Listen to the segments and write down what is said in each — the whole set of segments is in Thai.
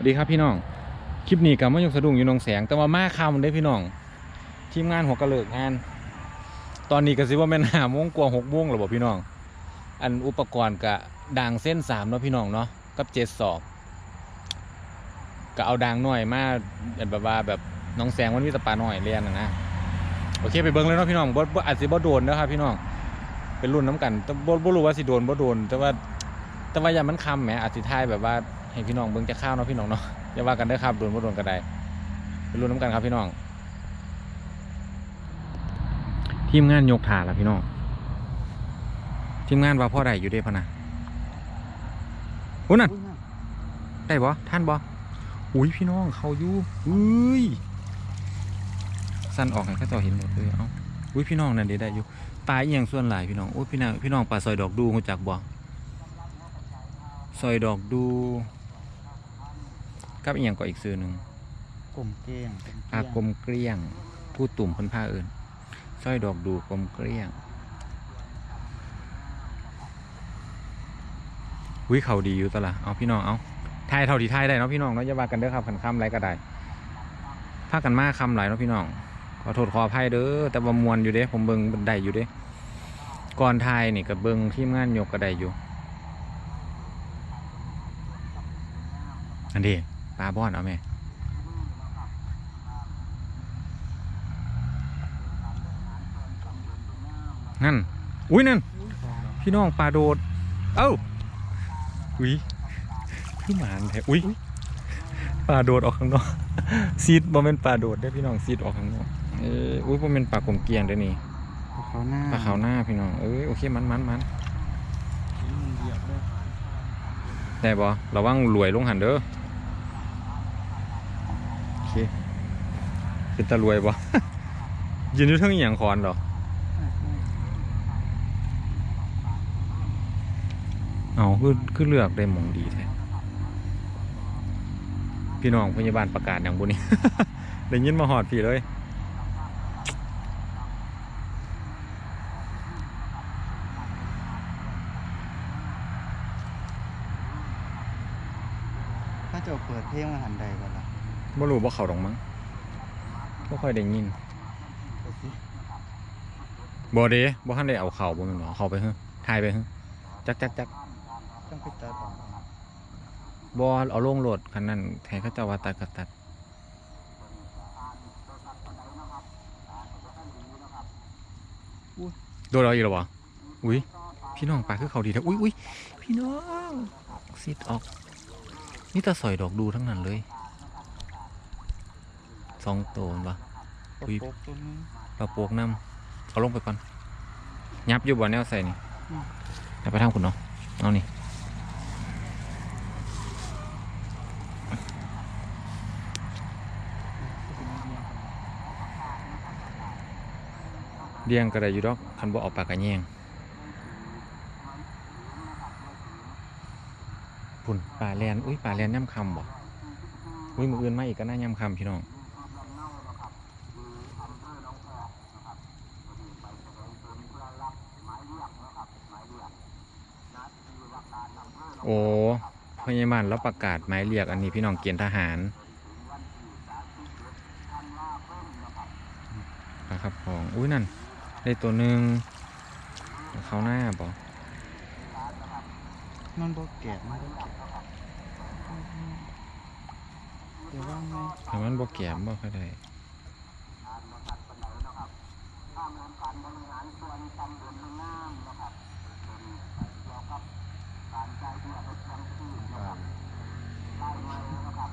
สวัสดีครับพี่น้อง คลิปนี้กับมายกสะดุ้งอยู่นองแสง แต่ว่ามาคำได้พี่น้อง ทีมงานหัวกระเลิกงาน ตอนนี้ก็สิว่าแม่นหาโมงกว่าหกโมงแล้วบอกพี่น้อง อันอุปกรณ์กะด่างเส้นสามเนาะพี่น้องเนาะ กับเจ็ดศอกก็เอาด่างหน่อยมาแบบว่าแบบน้องแสงมันมีแตะปลาหน่อยเรียนนะนะโอเคไปเบิ้งเลยเนาะพี่น้องบ่บ่อาจสิบ่โดนนะครับพี่น้อง เป็นรุ่นน้ำกันแต่บ่บ่รู้ว่าสิโดนบ่โดน แต่ว่าแต่ว่าอย่ามันคำแหมอาจสิทายแบบว่า ให้พี่น้องเบิ่งจะข้าวเนาะพี่น้องเนาะอย่าว่ากันเด้อครับโดนบ่โดนก็ได้เป็นรุ่นน้ำกันครับพี่น้อง ทีมงานยกถาละพี่น้องทีมงานว่าพ่อได้อยู่เด้พะนะโอ้นั่นได้บ่ท่านบ่อุ้ยพี่น้องเขาอยู่อุ้ยสั้นออกให้เขาเจ้าเห็นหมดเลยเอ้าอุ้ยพี่น้องนั่นเด้ได้อยู่ปลาอีหยังส่วนหลายพี่น้องอุ้ยพี่น้องพี่น้องปลาซอยดอกดูรู้จักบ่ซอยดอกดู กับอีหยังก็อีกซื้อหนึ่งกลมเกลี้ยงอากลมเกลี้ยง ผู้ตุ่มเพิ่นผ้าเอิญสร้อยดอกดูกลมเกลี้ยงวิเขาดีอยู่ตะละเอาพี่น้องเอาทายเท่าที่ทายได้เนาะพี่น้องเนาะอย่าว่ากันเด้อครับขันคำไรก็ได้พากันมาคำไรเนาะพี่น้องขอโทษขออภัยเด้อแต่ว่ามวนอยู่เด้ ผมเบิ่งได้อยู่เด้ ก่อนทายนี่ก็เบิ่งทีมงานยกก็ได้อยู่ อันนี้ ปลาบอนเอาไหมนั่น อุ้ยนั่น พี่น้องปลาโดด เอ้า อุ้ยคือหมานแท้อุ้ยปลาโดดออกข้างนอกซีดบ่แม่นปลาโดดได้อพี่น้องซีดออกข้างนอกเอ้ยอุ้ยบ่แม่นปลากลมเกลียงเด้อนี่เขาหน้าปลาขาวหน้าพี่น้องเอ้ยโอเคมันมันมันเหยียบเลยได้บ่ระวังรวยลงหันเด้อ โอเป็นตารวยบ่ ยืนอยู่ทั้งอย่างคอนเหรอเอาคือคือเลือกได้มองดีแท้พี่น้องพยาบาลประกาศอย่างบุนี้ได้ยินมาหอดพี่เลยถ้าจะเปิดเพลงมาหันใด บ่รู้ว่าเขาดอกมั้งบ่ค่อยได้ยินบ่เด้บ่ทันได้เอาเข่าบ่แม่นบ่เอเขาไปเฮ้ทายไปเฮ้จักจักจักต้องไปตัดออกบ่เอาลงโหลดคันนั้นให้เขาเจ้าว่าตัดก็ตัดโดนเราอีกแล้วบ่อุ้ยพี่น้องปลาคือเขาดีแท้อุ้ยอุ้ยพี่น้องซิดออก นี่ตาสอยดอกดูทั้งนั้นเลย องตัวมันปะกระอุ๊ยโปรงตัวนึงปลาโปกน้ำเอาลงไปก่อนยับอยู่บ่แนวใส่นี่อืมเดี๋ยวไปทางคุณเนาะเอานี่เลี้ยงก็ได้อยู่ดอกคันบ่เอาปลากระแยงพุ่นปลาแลนอุ้ยปลาแลนย่ำคำบ่อุ้ยมืออื่นมาอีกก็น่าย่ำคำพี่น้อง โอ้ พยาบาลแล้วประกาศหมายเรียกอันนี้พี่น้องเกณฑ์ทหารนะครับของอุ้ยนั่น ได้ตัวหนึ่งเขาหน้าบอกมันบ่แก่มันบ่แก่เดี๋ยวว่างไงแต่มันบอก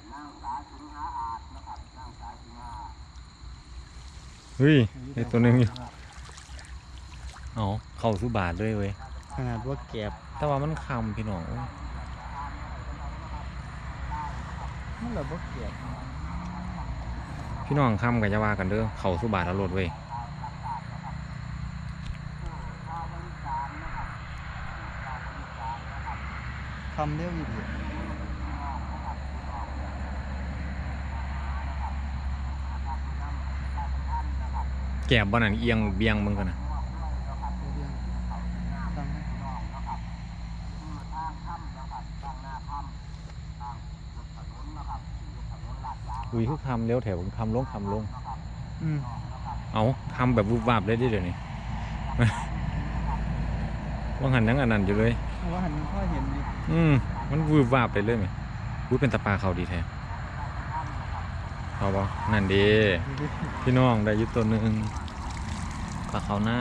ดจะรีเลยเฮ้ยได้ตัวหนึ่งอยู่เอาเข้าสุบาทเลยเว้ยขนาดว่าแก่แต่ว่ามันคำพี่น้องโอ้ยมันมันเราบ่เก็บพี่น้องคำกับจะว่ากันเด้อเขาสุบาทเอารถเว้ยทำเร็วอีกเดี แก็บบ่นั่นเอียงเบียงมึงกันนะเรื่องตั้งให้อุ้ยคือคำเร็วแถวคำลงคำลงอืมเอาคำแบบวุบวาบได้ดิเดี๋ยวนี้ว่างหันยังอันนั้นอยู่เลยเพราะว่าหันพ่อเห็นดิอืมมันวืบวาบไปเลยไหมอุ้ยเป็นตะปลาเขาดีแท้ เขาบ่นั่นดี พี่น้องได้อยุตัวหนึ่งปลาเขาหน้า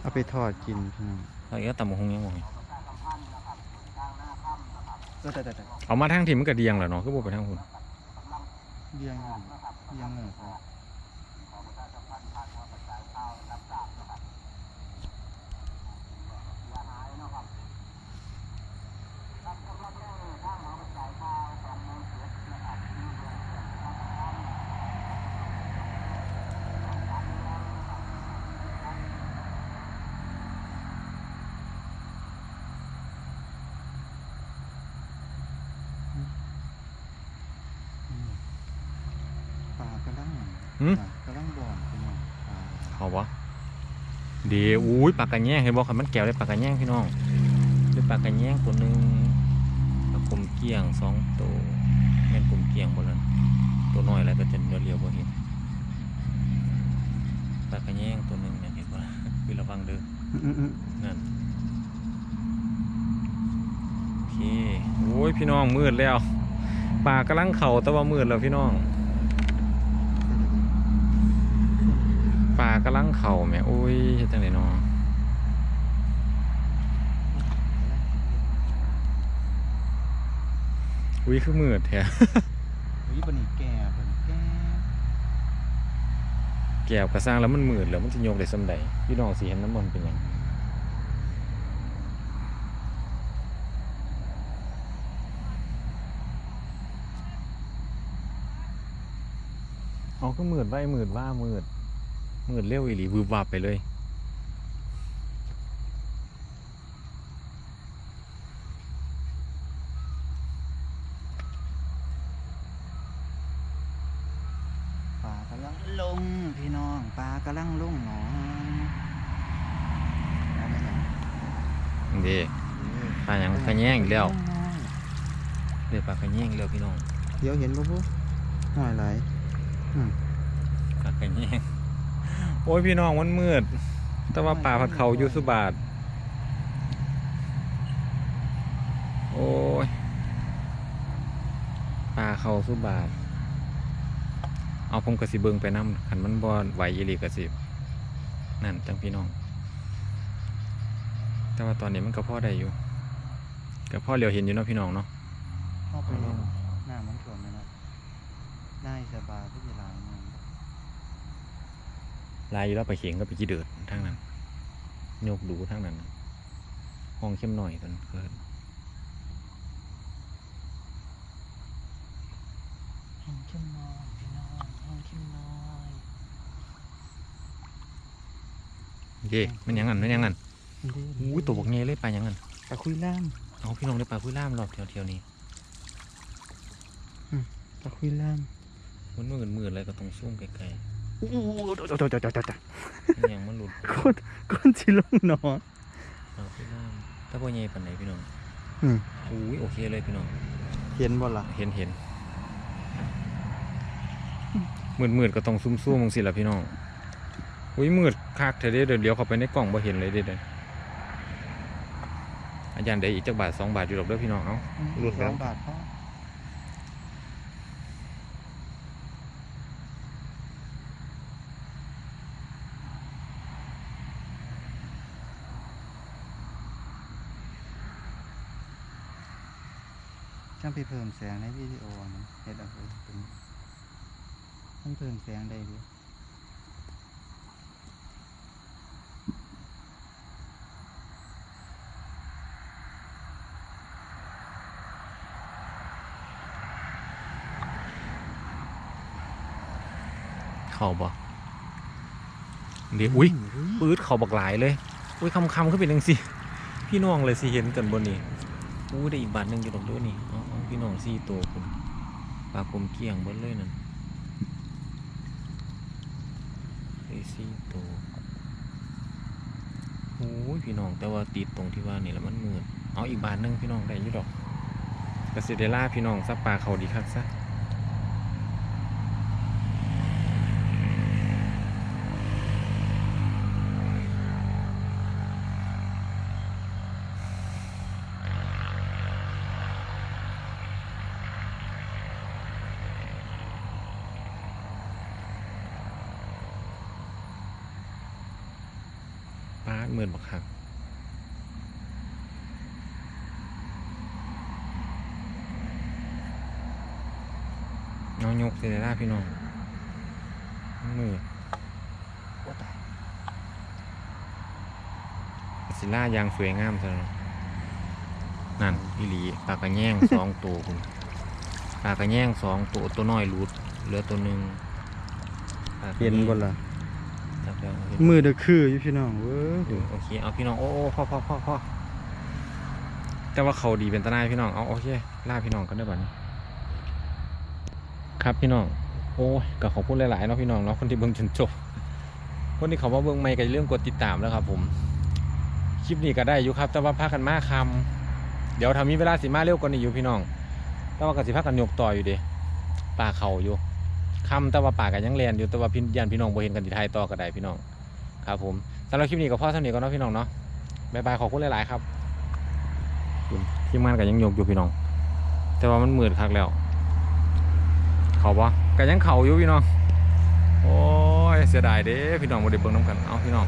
เอาไปทอดกินพี่น้องแล้วก็ตำบักหงยังบ่เห็นก็แต่แต่แต่เอามาทางที่มันกระเดียงแหละเนาะคือบ่ไปทางหุ่นเลี้ยงอยู่เลี้ยงหมูพออืมปลากระลังหืมปลากระลังบ่อนพี่น้องปลาเขาบ่ดีอุ้ยปลากระแยงเห็นบ่คันมันแก้วได้ปลากระแยงพี่น้องได้ปลากระแยงตัวหนึงปลากลมเกี้ยงสองตัวแม่นกลมเกี้ยงบ่นั่นตัวน้อยแล้วก็จะเลี้ยวๆบ่เห็นปลากระแยงตัวหนึงเนี่ยเห็นบ่คือระวังเด้อ อืมอืมนั่นโอเคโอ้ยพี่น้องมืดแล้วป่ากำลังเข่าแต่ว่ามืดแล้วพี่น้องป่ากำลังเข่าแหม่โอ้ยเฮ็ดจังได๋น้ออุ้ยคือมืดแท้อุ้ยบันนี้แก่บันนี้แก่แก้วกระสร้างแล้วมันมืดแล้วมันสิโยกได้ส่ำใดพี่น้องสิเห็นน้ำมันเป็นหยังเอาก็มืดไว้มืดว่ามืด มืดเร็วอีหลีวืบวับไปเลยปลากำลังลงพี่น้องปลากำลังลงหนองเอาไหมล่ะเด้เออปลาหยังปลาแย่งอีกแล้วเด้ปลาขะแย่งอีกแล้วพี่น้องเดี๋ยวเห็นบ่ปุ๊หน่อยไหลายปลาขะแย่ง โอ้ยพี่น้องมันมืด แต่ว่าป่าพัดเขาอยู่สุบาท โอ้ยป่าเขาสุบาท เอาผมกระสิเบิงไปน้ำขันมันบอไหวยีหลีกระสินั่นจังพี่น้อง แต่ว่าตอนนี้มันก็พ่อได้อยู่ก็พ่อเหลียวเห็นอยู่เนาะพี่น้องเนาะเข้าไปเล่นหน้ามันถ่วมเลยเนาะได้สบายก็จะลายมัน ลายอยู่แล้วไปเขียงก็ไปจีเดือดทางนั้นโยกดูทางนั้นน่ะห้องเข้มหน่อยกันเกินห้องเข้มน้อยพี่น้องห้องเข้มน้อยเย่มันหยังงันมันหยังงันนี่เด้อุ้ยตัวบกเงยเลยปลาหยังงันปลาคุยล่ามเอาพี่น้องได้ปลาคุยล่ามรอบแถวๆนี้ปลาคุยล่ามมันมืดมืดๆอะไรก็ต้องซุ่มไกล อู้จ้าจ้าจ้าจ้าจ้างมันหลุดคนคนสิลงหนอปลาคุยล่ามถ้าพ่อเงยปันไหนพี่น้องอืมอุ้ยโอเคเลยพี่น้องเห็นบ่ล่ะเห็นเห็นมืดมืดก็ต้องซุ่มซุ่มมึงสิล่ะพี่น้องอุ้ยมืดคักเธอเด้เดี๋ยวเดี๋ยวเข้าไปในกล่องบ่เห็นเลยเด้เด้อาจารย์ได้อีกจักบาทสองบาทอยู่หรอกเด้อพี่น้องเอ้าหลุดสองบาทพอ ต้องไปเพิ่มแสงในวิดีโอนะเห็ดอาไปเป็นต้องเพิ่มแสงได้ดีเขาบอกเดี๋ยวอุ้ยปื๊ดเขาบอกหลายเลย อุ้ยคำคำขึ้นเป็นึ่งสิ พี่น้องเลยสิเห็นกันบนนี้อู้ได้อีกบาทหนึ่งอยู่ตรงด้วยนี่ พี่น้องสี่ตัวผมปลากลมเกลี่ยงเบนเลยนั่นได้สี่ตัวโอ้ยพี่น้องแต่ว่าติดตรงที่ว่านี่แล้วมันมืดเอาอีกบาทหนึ่งพี่น้องได้อยู่ดอกกสิเดล่าพี่น้องซับปลาเขาดีครับซะ หมื่นบักคักน้องยกเซเดล่าพี่น้องมือว่าตายสิล่ายางสวยงามซะเนาะนั่นอีหลีปลากระแยงสองตัวคุณปลากระแยงสองตัวตัวน้อยรูดเหลือตัวหนึ่งปลากระเห็นแยงบ่ล่ะ จับแล้วเห็นมือเด้อคืออยู่พี่น้องเว้ยดูโอเคเอาพี่น้องโอ้โอ้พ่อพ่อพ่อพ่อแต่ว่าเขาดีเป็นตาหนายพี่น้องเอาโอเคล่าพี่น้องกันได้บัดนี้ครับพี่น้อง โอ้ยก็ขอบคุณหลายๆเนาะพี่น้องเนาะคนที่เบิ่งจนจบ คนที่เขามาเบิ่งไม่ก็อย่าลืมกดติดตามแล้วครับ ผมคลิปนี้ก็ได้อยู่ครับ แต่ว่าพากันมาคำเดี๋ยวทำมีเวลาสิมาเร็วกว่านี้อยู่พี่น้องแต่ว่าก็สิพากันยกต่ออยู่เด้ปลาเขาอยู่ คำแต่ว่าปากันยังแลนอยู่แต่ว่าพี่ยันพี่น้องบ่เห็นกันที่ไทยต่อก็ได้พี่น้องครับผมสำหรับคลิปนี้ก็พ่อเท่านี้ก็เนาะพี่น้องเนาะบายบายขอบคุณหลายๆครับทีมงานกันยังยกอยู่พี่น้อง แต่ว่ามันมืดคักแล้ว เขาปะกันยังเขาอยู่พี่น้องโอ้ยเสียดายเด้พี่น้องบ่ได้เบิ่งน้ำกันเอาพี่น้อง